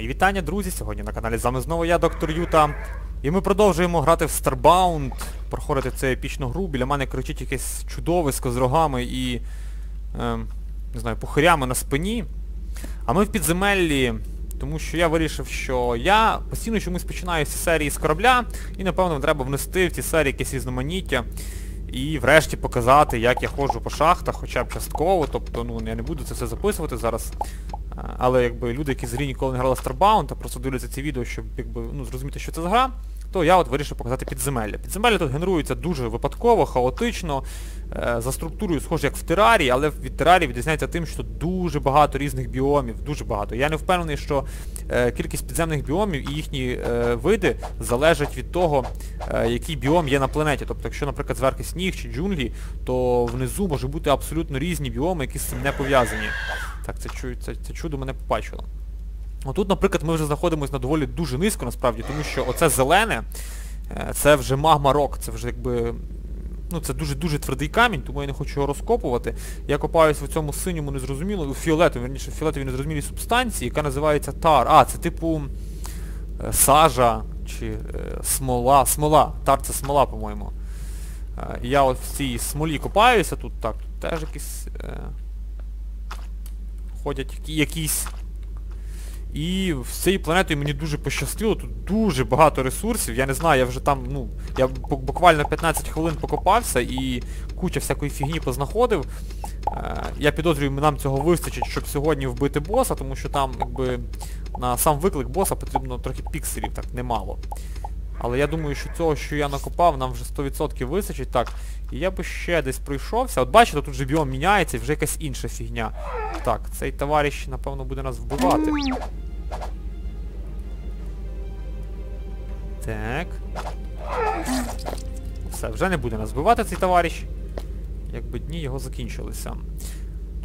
Мої вітання, друзі! Сьогодні на каналі з вами знову я, доктор Юта. І ми продовжуємо грати в Starbound, проходити цю епічну гру. Біля мене кричить якесь чудовисько з рогами і... Е, не знаю, пухарями на спині. А ми в підземеллі, тому що я вирішив, що я постійно чомусь починаю ці серії з корабля, і напевно треба внести в ці серії якесь різноманіття. І врешті показати, як я ходжу по шахтах, хоча б частково, тобто ну я не буду це все записувати зараз. Але якби люди, які взагалі ніколи не грали Starbound, а просто дивляться ці відео, щоб якби, ну, зрозуміти, що це за гра, то я от вирішив показати підземелля. Підземелля тут генерується дуже випадково, хаотично, е, за структурою схоже як в терарії, але від терарії відрізняється тим, що дуже багато різних біомів, дуже багато. Я не впевнений, що е, кількість підземних біомів і їхні е, види залежать від того, який біом є на планеті. Тобто, якщо, наприклад, зверху сніг чи джунглі, то внизу може бути абсолютно різні біоми, які з цим не пов'язані. Так, це, це, це чудо мене побачило. Отут, наприклад, ми вже знаходимося на доволі дуже низько, насправді, тому що оце зелене, е, це вже магма рок, це вже якби... Ну, це дуже-дуже твердий камінь, тому я не хочу його розкопувати. Я копаюсь в цьому синьому незрозуміло, у фіолетовому, верніше, фіолетовій незрозумілій субстанції, яка називається тар. А, це типу е, сажа чи е, смола. Смола. Тар це смола, по-моєму. Я от в цій смолі копаюся, тут так, тут теж якісь... Ходять якісь. І з цією планетою мені дуже пощастило, тут дуже багато ресурсів, я не знаю, я вже там, ну, я бу- буквально 15 хвилин покопався і куча всякої фігні познаходив. Е, я підозрюю, нам цього вистачить, щоб сьогодні вбити боса, тому що там, якби, на сам виклик боса потрібно трохи пікселів, так, немало. Але я думаю, що цього, що я накопав, нам вже 100% вистачить. Так, і я би ще десь пройшовся. От бачите, тут же біом міняється і вже якась інша фігня. Так, цей товариш, напевно, буде нас вбивати. Так. Все, вже не буде нас вбивати цей товариш. Якби дні його закінчилися.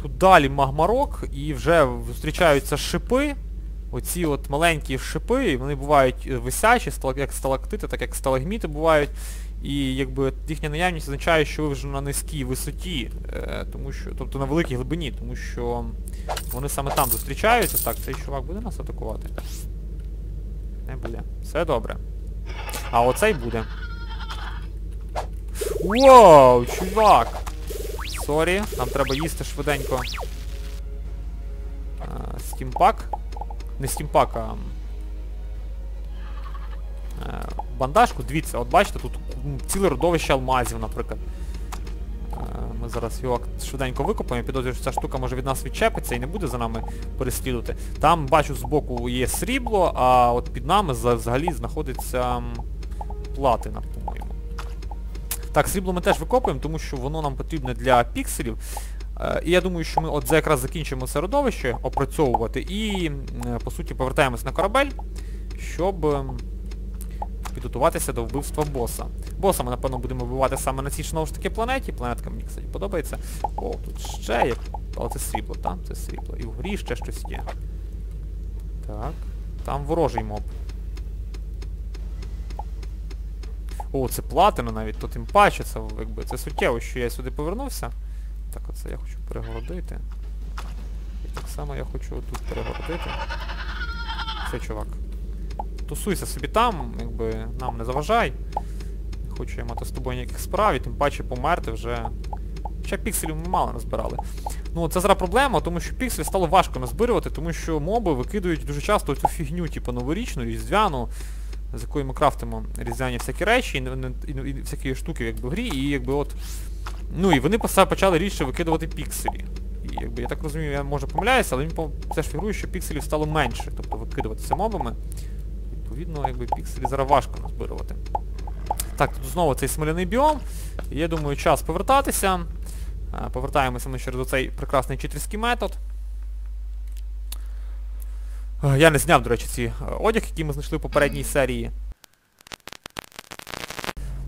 Тут далі магмарок і вже зустрічаються шипи. Оці от маленькі шипи, вони бувають е, висячі, як сталактити, так як сталагміти бувають. І якби їхня наявність означає, що ви вже на низькій висоті, е, тому що, тобто на великій глибині, тому що вони саме там зустрічаються. Так, цей чувак буде нас атакувати? Не буде. Все добре. А оцей буде. Воу, чувак! Сорі, нам треба їсти швиденько. А, Стімпак. Не стімпак, а... е, Бандажку, дивіться, от бачите, тут ціле родовище алмазів, наприклад. Е, Ми зараз його швиденько викопаємо, підозрюю, що ця штука може від нас відчепиться і не буде за нами переслідувати. Там, бачу, збоку є срібло, а от під нами взагалі знаходиться платина, по-моєму. Так, срібло ми теж викопуємо, тому що воно нам потрібне для пікселів. Е, І я думаю, що ми от якраз закінчимо це родовище опрацьовувати і, е, по суті, повертаємось на корабель, щоб ем, підготуватися до вбивства боса. Боса ми, напевно, будемо вбивати саме на цій ж, таки планеті. Планетка мені, кстати, подобається. О, тут ще є. Але це срібло, так? Це срібло. І вгорі ще щось є. Так. Там ворожий моб. О, це платина навіть, то тим паче, це якби це суттєво, що я сюди повернувся. Так, оце я хочу перегородити. І так само я хочу тут перегородити. Все, чувак. Тусуйся собі там, якби нам не заважай. Не хочу я мати з тобою ніяких справ, і тим паче померти вже. Хоча пікселів ми мало назбирали. Ну це зараз проблема, тому що піксель стало важко назбирювати, тому що моби викидують дуже часто цю фігню, типу новорічну, різдвяну, з якою ми крафтимо різдвяні всякі речі, і, не- і, і всякі штуки якби в грі, і якби от. Ну і вони почали рідше викидувати пікселі. І якби я так розумію, я може помиляюся, але він все ж фігурує, що пікселів стало менше, тобто викидуватися мобами. Відповідно, якби пікселі зараз важко назбирувати. Так, тут знову цей смоляний біом. Я думаю, час повертатися. Повертаємося ми через оцей прекрасний читерський метод. Я не зняв, до речі, ці одяг, які ми знайшли в попередній серії.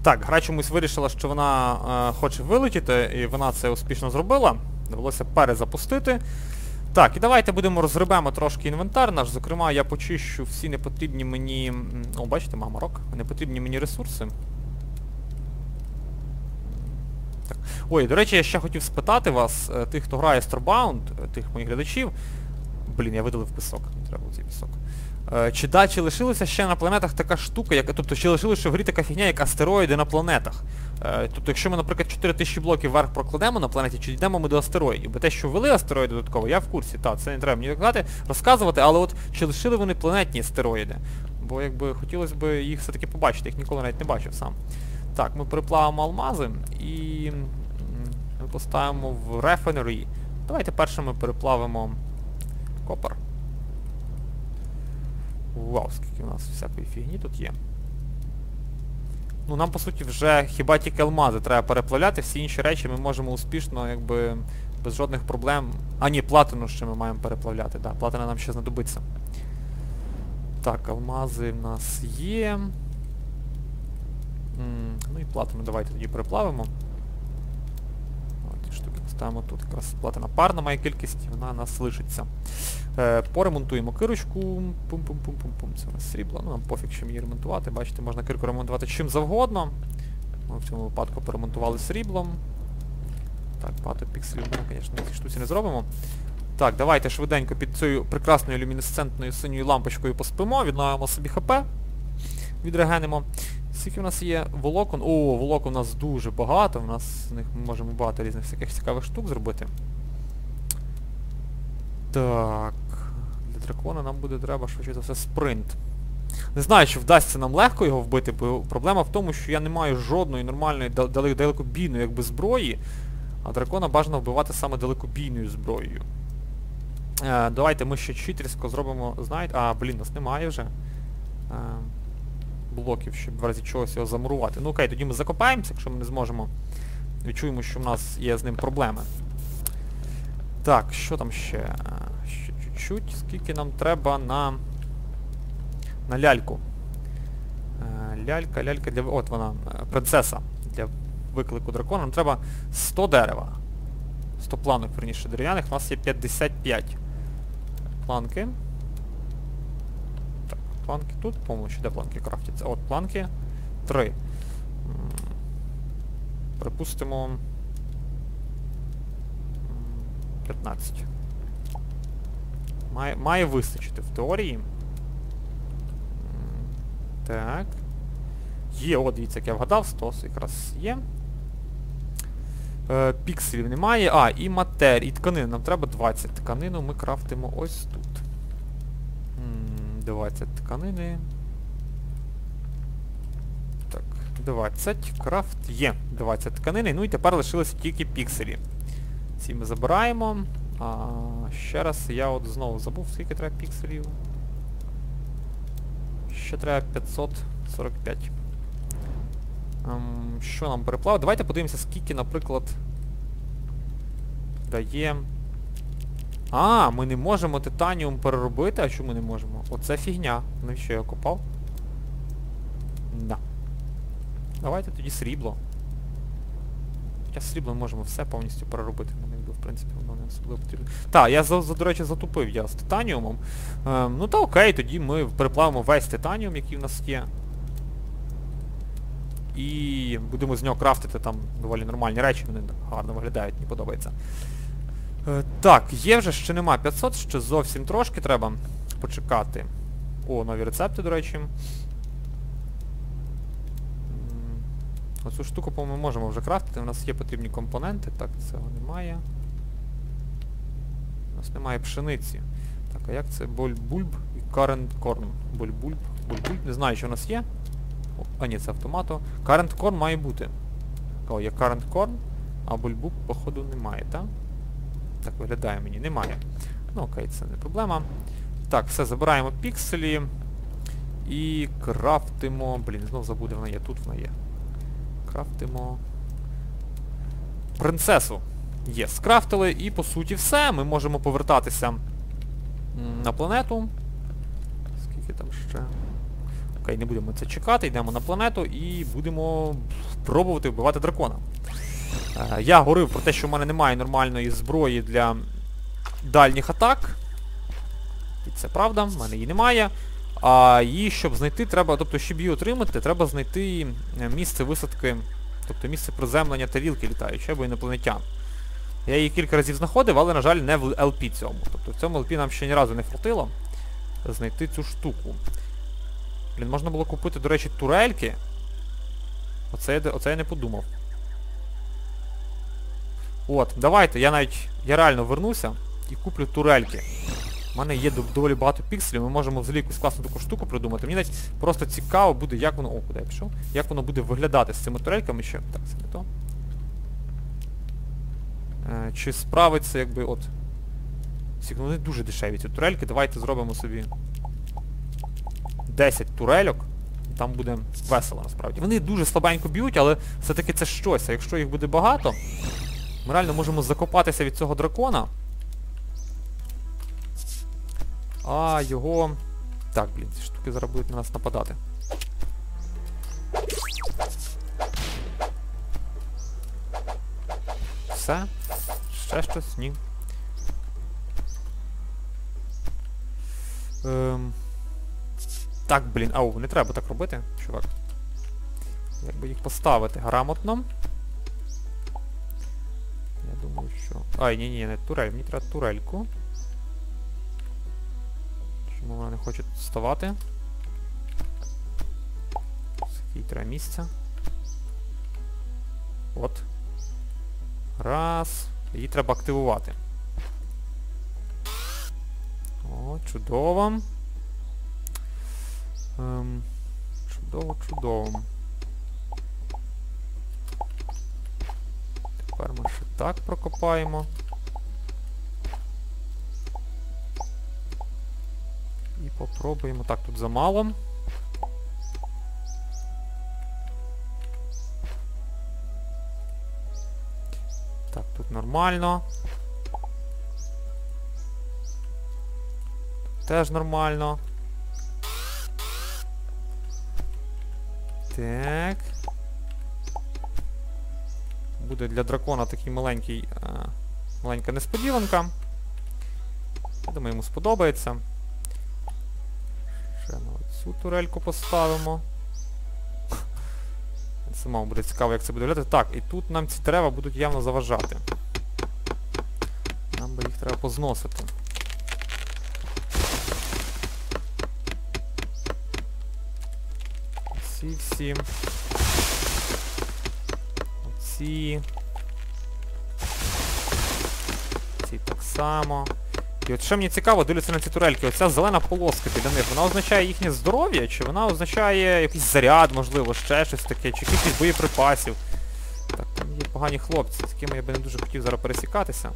Так, гра чомусь вирішила, що вона е, хоче вилетіти, і вона це успішно зробила. Довелося перезапустити. Так, і давайте будемо розгребемо трошки інвентар наш. Зокрема, я почищу всі непотрібні мені... О, бачите, маморок. Непотрібні мені ресурси. Так. Ой, до речі, я ще хотів спитати вас, е, тих, хто грає Starbound, е, тих моїх глядачів. Блін, я видалив пісок. Не треба цей пісок. Е, Чи да, чи лишилася ще на планетах така штука, як, тобто чи лишилася в грі така фігня, як астероїди на планетах. Е, Тобто, якщо ми, наприклад, 4000 блоків вверх прокладемо на планеті, чи йдемо ми до астероїдів? Бо те, що ввели астероїди додатково, я в курсі, так, це не треба мені казати, розказувати, але от чи лишили вони планетні астероїди? Бо якби хотілося б їх все-таки побачити, їх ніколи навіть не бачив сам. Так, ми переплавимо алмази і ми поставимо в refinery. Давайте перше ми переплавимо копер. Вау, скільки у нас всякої фігні тут є. Ну нам по суті вже хіба тільки алмази треба переплавляти, всі інші речі ми можемо успішно, якби без жодних проблем. А ні, платину ще ми маємо переплавляти, так, платина нам ще знадобиться. Так, алмази в нас є. М, ну і платину давайте тоді переплавимо. Ось штуки поставимо тут. Якраз платина парна має кількість, вона нас лишиться. Е, поремонтуємо кирочку. Пум-пум-пум-пум-пум. Це у нас срібло. Ну нам пофіг чим її ремонтувати. Бачите, можна кирку ремонтувати чим завгодно. Ми в цьому випадку поремонтували сріблом. Так, багато пікселів ми, звісно, на цій штуці не зробимо. Так, давайте швиденько під цією прекрасною люмінесцентною синьою лампочкою поспимо, відновимо собі ХП, відрегенимо. Скільки в нас є волокон? О, волокон у нас дуже багато, у нас з них ми можемо багато різних всяких цікавих штук зробити. Так. Для дракона нам буде треба швидше за все спринт. Не знаю, чи вдасться нам легко його вбити, бо проблема в тому, що я не маю жодної нормальної дал- дал- далекобійної якби зброї, а дракона бажано вбивати саме далекобійною зброєю. Е, давайте ми ще читерсько зробимо, знаєте... А, блін, нас немає вже. Е, блоків, щоб в разі чогось його замурувати. Ну окей, тоді ми закопаємося, якщо ми не зможемо. Відчуємо, що в нас є з ним проблеми. Так, що там ще? Чуть-чуть. Скільки нам треба на... На ляльку. Е, Лялька, лялька для... От вона, е, принцеса для виклику дракона. Нам треба 100 дерева. 100 планок, верніше, дерев'яних. У нас є 55 планки. Так, планки тут, по-моєму, ще де планки крафтяться. От, планки 3. Припустимо... 15. Має, має вистачити в теорії. Так. Є, от дивіться, як я вгадав, 100 якраз є. Е, пікселів немає. А, і матер, і тканини. Нам треба 20. Тканину ми крафтимо ось тут. 20 тканини. Так, 20. Крафт є. 20 тканини. Ну і тепер лишилися тільки пікселі. Ці ми забираємо. А, ще раз я от знову забув, скільки треба пікселів. Ще треба 545. Ем, що нам переплавити? Давайте подивимося, скільки, наприклад, дає... А, ми не можемо титаніум переробити, а чому не можемо? Оце фігня. Навіщо я копав? Да. Давайте тоді срібло. Хоча срібло можемо все повністю переробити. В принципі, воно не особливо потрібно. Так, я, за, за, до речі, затупив я з титаніумом. Ем, ну та окей, тоді ми переплавимо весь титаніум, який в нас є. І будемо з нього крафтити там доволі нормальні речі, вони гарно виглядають, мені подобається. Е, так, є вже, ще нема 500, ще зовсім трошки треба почекати. О, нові рецепти, до речі. Оцю штуку, по-моєму, можемо вже крафтити, у нас є потрібні компоненти, так, цього немає. У нас немає пшениці. Так, а як це? Боль-бульб і current corn. Боль-бульб. Боль-бульб, не знаю, що у нас є. О, а ні, це автомато. Current corn має бути. О, є current corn, а бульбук, походу, немає, так? Так виглядає мені, немає. Ну окей, це не проблема. Так, все, забираємо пікселі. І крафтимо... Блін, знов забуде, вона є, тут вона є. Крафтимо... Принцесу. Є, скрафтили і по суті все. Ми можемо повертатися на планету. Скільки там ще? Окей, не будемо це чекати, йдемо на планету і будемо пробувати вбивати дракона. Е, Я говорив про те, що в мене немає нормальної зброї для дальніх атак. І це правда, в мене її немає. А її, щоб знайти, треба, тобто, щоб її отримати, треба знайти е, місце висадки, тобто місце приземлення тарілки літаючої або інопланетян. Я її кілька разів знаходив, але, на жаль, не в LP цьому. Тобто в цьому LP нам ще ні разу не хватило. знайти цю штуку. Блін, можна було купити, до речі, турельки. Оце, оце я не подумав. От, давайте, я навіть, я реально вернуся і куплю турельки. У мене є доволі багато пікселів, ми можемо взагалі якусь класну таку штуку придумати. Мені навіть просто цікаво буде, як воно... О, куди я пішов? Як воно буде виглядати з цими турельками ще. Так, це не то. Е, чи справиться, якби от... Ну, Вони дуже дешеві ці турельки. Давайте зробимо собі 10 турельок. Там буде весело насправді. Вони дуже слабенько б'ють, але все-таки це щось. А якщо їх буде багато, ми реально можемо закопатися від цього дракона. А його... Так, блін, ці штуки зараз будуть на нас нападати. Все? Ще щось? Ні. Ем... Так, блін, ау, не треба так робити, чувак. Як би їх поставити грамотно? Я думаю, що... Ай, ні, ні, не турель, мені треба турельку. Чому вона не хоче вставати? Скільки треба місця. От. Раз. Її треба активувати. О, чудово. Ем, чудово, чудово. Тепер ми ще так прокопаємо. І попробуємо. Так, тут замало. Нормально. Теж нормально. Так. Буде для дракона такий маленький, а, маленька несподіванка. Я думаю, йому сподобається. Ще на цю турельку поставимо. Самому буде цікаво, як це буде виглядати. Так, і тут нам ці дерева будуть явно заважати. Нам би їх треба позносити. Ці всі. Оці. Ці так само. І от що мені цікаво, дивлюся на ці турельки, оця зелена полоска біля них, вона означає їхнє здоров'я, чи вона означає якийсь заряд, можливо, ще щось таке, чи кількість боєприпасів. Так, там є погані хлопці, з якими я би не дуже хотів зараз пересікатися.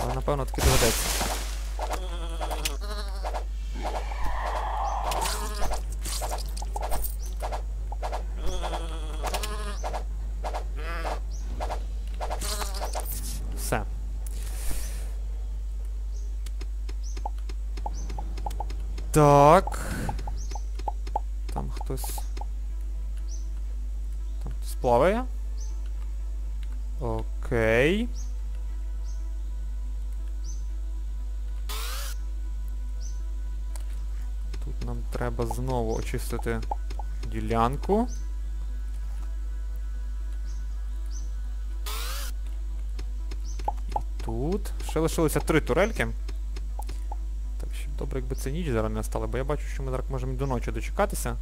Але напевно таки доведеться. Все. Так. Треба знову очистити ділянку. І тут. Ще лишилося три турельки. Так, ще добре, якби це ніч зараз не стала, бо я бачу, що ми зараз можемо до ночі дочекатися.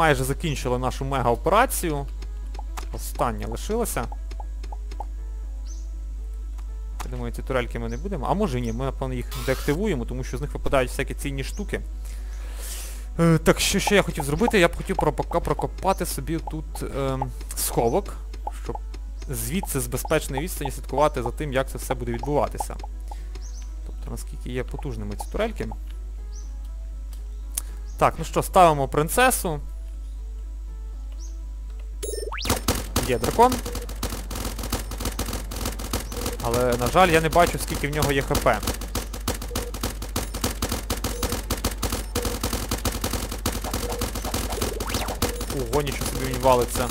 Майже закінчили нашу мега-операцію. Остання лишилася. Я думаю, ці турельки ми не будемо. А може ні, ми напевно їх деактивуємо, тому що з них випадають всякі цінні штуки. Е, так, що ще я хотів зробити? Я б хотів прокопати собі тут е, сховок, щоб звідси з безпечної відстані слідкувати за тим, як це все буде відбуватися. Тобто наскільки є потужними ці турельки. Так, ну що, ставимо принцесу. Є дракон. Але, на жаль, я не бачу, скільки в нього є ХП. Ого, нічого собі він валиться.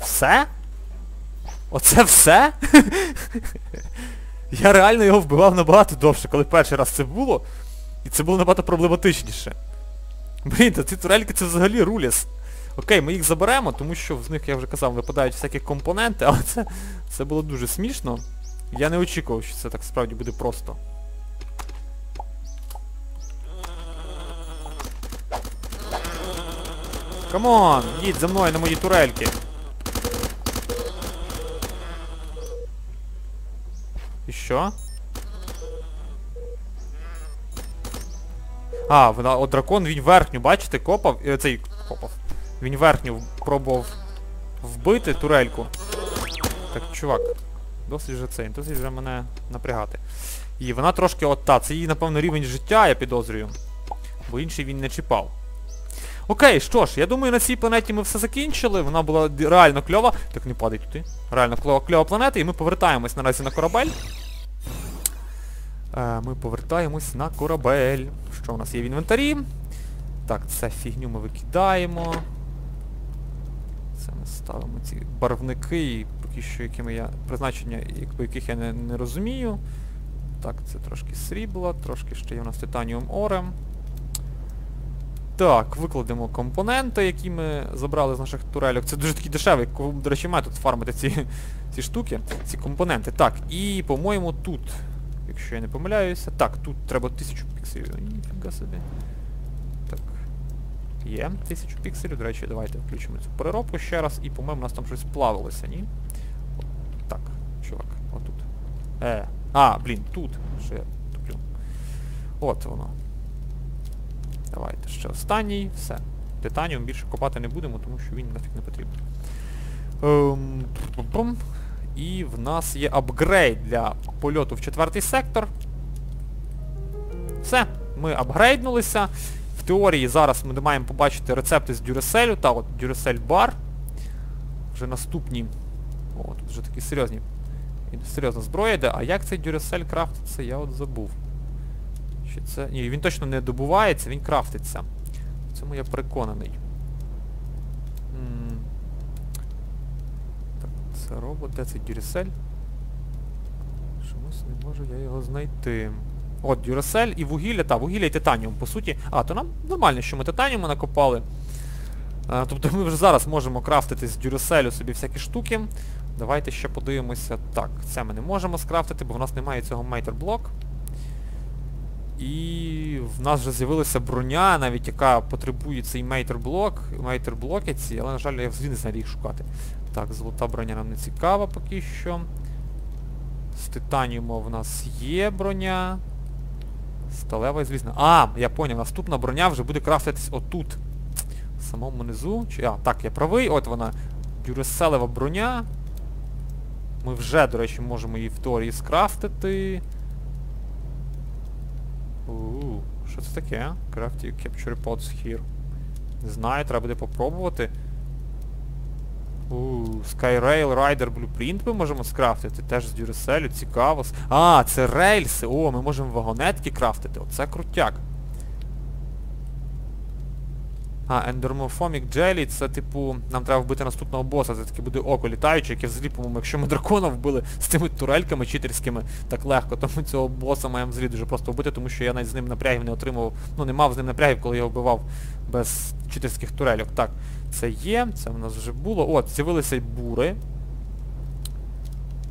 Все? Оце все? Я реально його вбивав набагато довше, коли перший раз це було. І це було набагато проблематичніше. Блін, та ці турельки це взагалі руліс. Окей, ми їх заберемо, тому що з них, я вже казав, випадають всякі компоненти, але це, це було дуже смішно. Я не очікував, що це так справді буде просто. Камон, їдь за мною на мої турельки. І що? А, вона, от дракон, він верхню, бачите, копав, е, цей копав. Він верхню пробував вбити турельку. Так, чувак, досить вже цей, досить вже мене напрягати. І вона трошки от та, це її, напевно, рівень життя, я підозрюю. Бо інший він не чіпав. Окей, що ж, я думаю, на цій планеті ми все закінчили. Вона була реально кльова. Так не падай туди. Реально кльова, кльова планета, і ми повертаємось наразі на корабель. Е, ми повертаємось на корабель. У нас є в інвентарі? Так, це фігню ми викидаємо. Це ми ставимо ці барвники, поки що якими я... призначення, якби яких я не, не розумію. Так, це трошки срібла, трошки ще є у нас титаніум орем. Так, викладемо компоненти, які ми забрали з наших турельок. Це дуже такий дешевий, до речі, метод фармити ці, ці штуки, ці компоненти. Так, і, по-моєму, тут, якщо я не помиляюся, так, тут треба 1000 пікселів. Ніфіга собі. Так. Є 1000 пікселів. До речі, давайте включимо цю переробку ще раз. І, по-моєму, у нас там щось плавилося, ні? От, так, чувак, отут. Е. А, блін, тут. Що я туплю. От воно. Давайте ще останній. Все. Титаніум більше копати не будемо, тому що він нафіг не потрібен. Ем. І в нас є апгрейд для польоту в четвертий сектор. Все, ми апгрейднулися. В теорії зараз ми маємо побачити рецепти з Дюреселю. Та от Дюресель бар. Вже наступні. О, тут вже такі серйозні. Серйозна зброя йде. А як цей Дюресель крафтиться, я от забув. Чи це... Ні, він точно не добувається, він крафтиться. В цьому я переконаний. М. Так, це робот, де цей Дюресель? Чомусь не можу я його знайти. От, Дюресель і вугілля, та, вугілля і титаніум, по суті. А, то нам нормально, що ми титаніуму накопали. А, тобто ми вже зараз можемо крафтити з Дюреселю собі всякі штуки. Давайте ще подивимося. Так, це ми не можемо скрафтити, бо в нас немає цього мейтерблок. І в нас вже з'явилася броня, навіть яка потребує цей мейтерблок, мейтерблокиці, але, на жаль, я взагалі не знаю, їх шукати. Так, золота броня нам не цікава поки що. З титаніуму в нас є броня. Сталева і злізна. А, я поняв, наступна броня вже буде крафтитись отут. В самому низу. Чи... А, так, я правий, от вона. Дюреселева броня. Ми вже, до речі, можемо її в теорії скрафтити. Ууу, що це таке? You capture pods here. Не знаю, треба буде попробувати. Skyrail Rider Blueprint ми можемо скрафтити, теж з Дюреселю, цікаво. А, це рельси! О, ми можемо вагонетки крафтити, оце крутяк. А, Endermorphomic Jelly, це типу, нам треба вбити наступного боса, це таке буде око літаюче, яке взагалі, по-моєму, якщо ми дракона вбили з тими турельками читерськими так легко, то ми цього боса маємо взагалі дуже просто вбити, тому що я навіть з ним напрягів не отримував, ну не мав з ним напрягів, коли я вбивав без читерських турельок. Так, це є, це в нас вже було. От, з'явилися бури.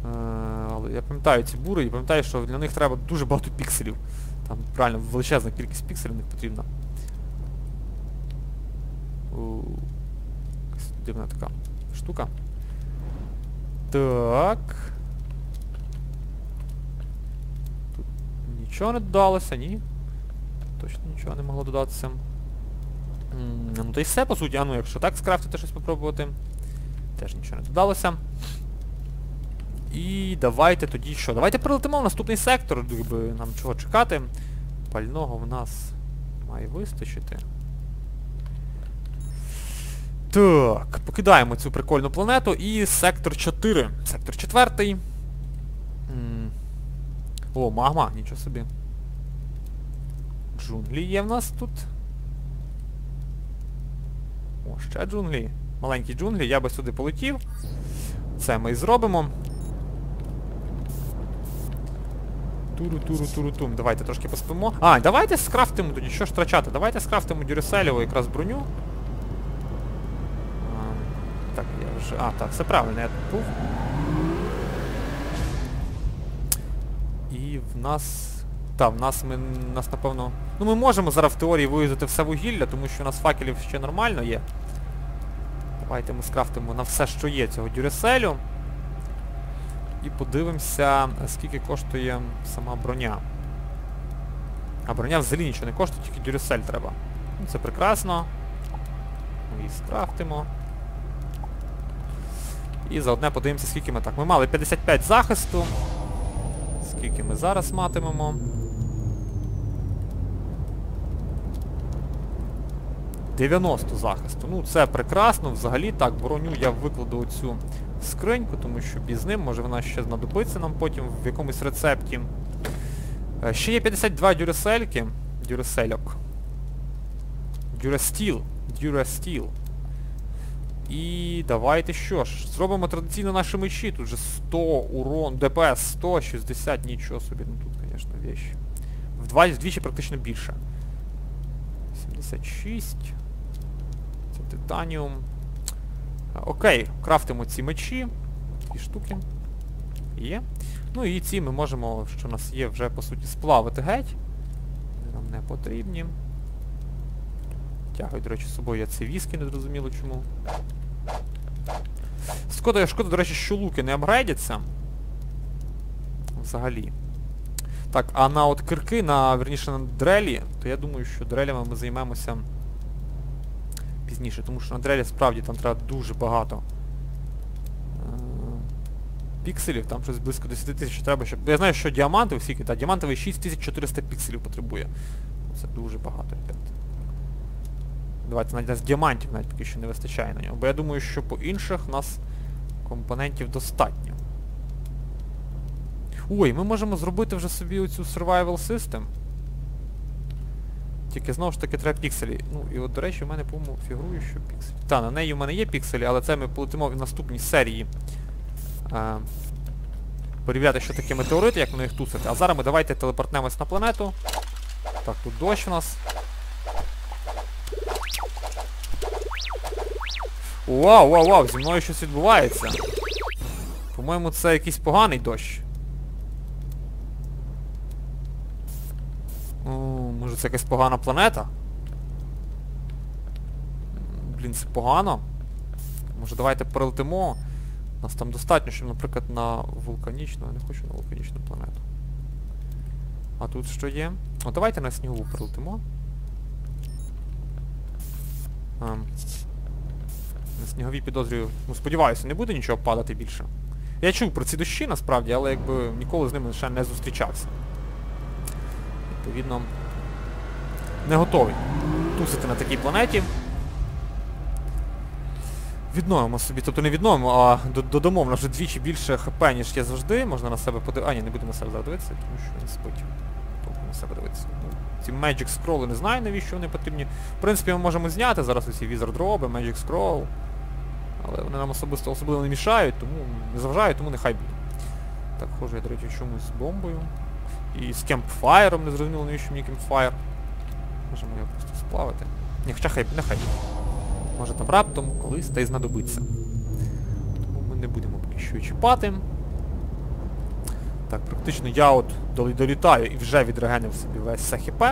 Е, я пам'ятаю ці бури і пам'ятаю, що для них треба дуже багато пікселів. Там реально величезна кількість пікселів них потрібна. Якась дивна така штука. Так. Тут нічого не додалося, ні? Точно нічого не могло додатися. Ну та й все, по суті, а ну якщо так скрафтити щось попробувати. Теж нічого не додалося. І давайте тоді що? Давайте прилетимо в наступний сектор, якби нам чого чекати. Пального в нас має вистачити. Так, покидаємо цю прикольну планету і сектор 4. Сектор 4. О, магма, нічого собі. Джунглі є в нас тут. О, ще джунглі. Маленькі джунглі, я би сюди полетів. Це ми і зробимо. Туру-туру-туру-тум. Давайте трошки поспимо. А, давайте скрафтимо тоді, що ж втрачати? Давайте скрафтимо Дюреселєву якраз броню. А, так, я вже... А, так, все правильно, я був. І в нас... Так, в нас ми нас напевно... Ну ми можемо зараз в теорії виїздити все вугілля, тому що у нас факелів ще нормально є. Давайте ми скрафтимо на все, що є цього дюреселю. І подивимося, скільки коштує сама броня. А броня взагалі нічого не коштує, тільки дюресель треба. Ну, Це прекрасно. Ми її скрафтимо. І заодне подивимося, скільки ми так. Ми мали 55 захисту. Скільки ми зараз матимемо. «90 захисту. Ну це прекрасно. Взагалі так, броню я викладу оцю скриньку, тому що без ним, може вона ще знадобиться нам потім в якомусь рецепті. Е, Ще є 52 дюресельки. Дюресельок. Дюрестіл. Дюрестіл. І давайте що ж, зробимо традиційно наші мечі. Тут же 100 урон, ДПС 100, 60, нічого собі. Ну тут, звісно, вещі. Вдвічі практично більше. 76. Це титаніум. Окей, крафтимо ці мечі. Дві штуки. Є. Ну і ці ми можемо, що у нас є, вже по суті сплавити геть. Вони нам не потрібні. Тягую, до речі, з собою я ці віскі, не зрозуміло чому. Шкода, шкода, до речі, що луки не апгрейдяться. Взагалі. Так, а на от кирки, на, верніше, на дрелі, то я думаю, що дрелями ми займемося пізніше, тому що на дрелі справді там треба дуже багато е, пікселів, там щось близько 10 тисяч треба, щоб... Я знаю, що діамантовий скільки, та діамантовий 6400 пікселів потребує. Це дуже багато, ребят. Давайте навіть з діамантів навіть поки що не вистачає на нього. Бо я думаю, що по інших у нас компонентів достатньо. Ой, ми можемо зробити вже собі оцю survival system. Тільки знову ж таки треба пікселі. Ну і от, до речі, в мене, по-моєму, фігурує, що пікселі. Та, на неї в мене є пікселі, але це ми полетимо в наступній серії. Е, перевіряти, що таке метеорити, як на них тусити. А зараз ми давайте телепортнемось на планету. Так, тут дощ у нас. Вау, вау, вау, зі мною щось відбувається. По-моєму, це якийсь поганий дощ. О, може це якась погана планета? Блін, це погано. Може давайте перелетимо. Нас там достатньо, щоб, наприклад, на вулканічну... Я не хочу на вулканічну планету. А тут що є? О, давайте на снігу прилетимо. Ем. На снігові підозрюю, ну сподіваюся, не буде нічого падати більше. Я чув про ці дощі насправді, але якби ніколи з ними ще не зустрічався. Відповідно, не готовий тусити на такій планеті. Відновимо собі, тобто не відновимо, а додамо в нас вже двічі більше хп, ніж є завжди. Можна на себе подивитися. А, ні, не будемо на себе зараз дивитися, тому що він спить. Тобто на себе дивитися. Ну, ці Magic Scroll не знаю, навіщо вони потрібні. В принципі, ми можемо зняти зараз усі Wizard Robe, Magic Scroll. Але вони нам особисто особливо не мішають, тому не заважають, тому нехай буде. Так, хожу я, до речі, чомусь з бомбою. І з кемпфайром, не зрозуміло, навіщо мені кемпфайр. Можемо його просто сплавити. Ні, хоча хай, нехай. Може там раптом колись та й знадобиться. Тому ми не будемо поки що чіпати. Так, практично я от долітаю і вже відрегенив собі весь все хп.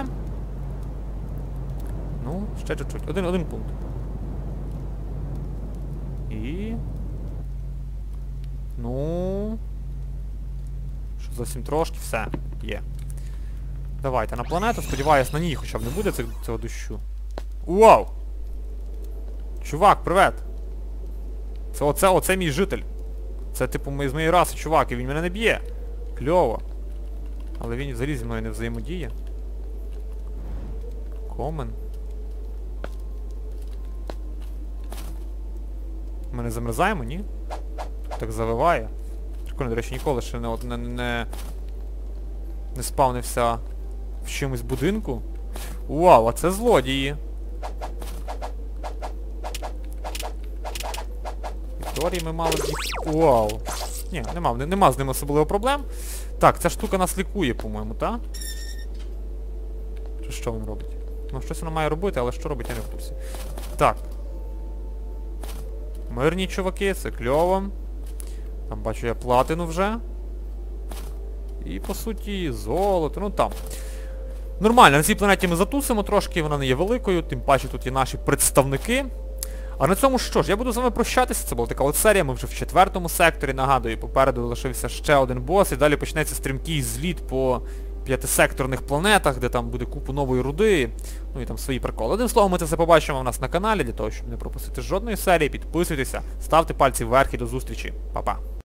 Ну, ще чуть-чуть. Один, один пункт. І... Ну... Що зовсім трошки, все, є. Давайте на планету, сподіваюсь, на ній хоча б не буде цього, дощу. Вау! Чувак, привет! Це оце, оце мій житель. Це типу з моєї раси, чувак, і він мене не б'є. Кльово. Але він взагалі зі мною не взаємодіє. Комен. Ми не замерзаємо, ні? Так завиває. Прикольно, до речі, ніколи ще не, не, не, не спавнився в чимось будинку. Вау, а це злодії. теорії ми мали б. Вау. Ні, нема, нема з ним особливо проблем. Так, ця штука нас лікує, по-моєму, так? Чи що він робить? Ну, щось вона має робити, але що робить, я не в курсі. Так. Мирні чуваки, це кльово. Там бачу я платину вже. І по суті золото, ну там. Нормально, на цій планеті ми затусимо трошки, вона не є великою, тим паче тут є наші представники. А на цьому що ж, я буду з вами прощатися, це була така от серія, ми вже в четвертому секторі, нагадую, попереду лишився ще один бос, і далі почнеться стрімкий зліт по п'ятисекторних планетах, де там буде купу нової руди, ну і там свої приколи. Одним словом, ми це все побачимо у нас на каналі, для того, щоб не пропустити жодної серії, підписуйтеся, ставте пальці вверх і до зустрічі. Па-па.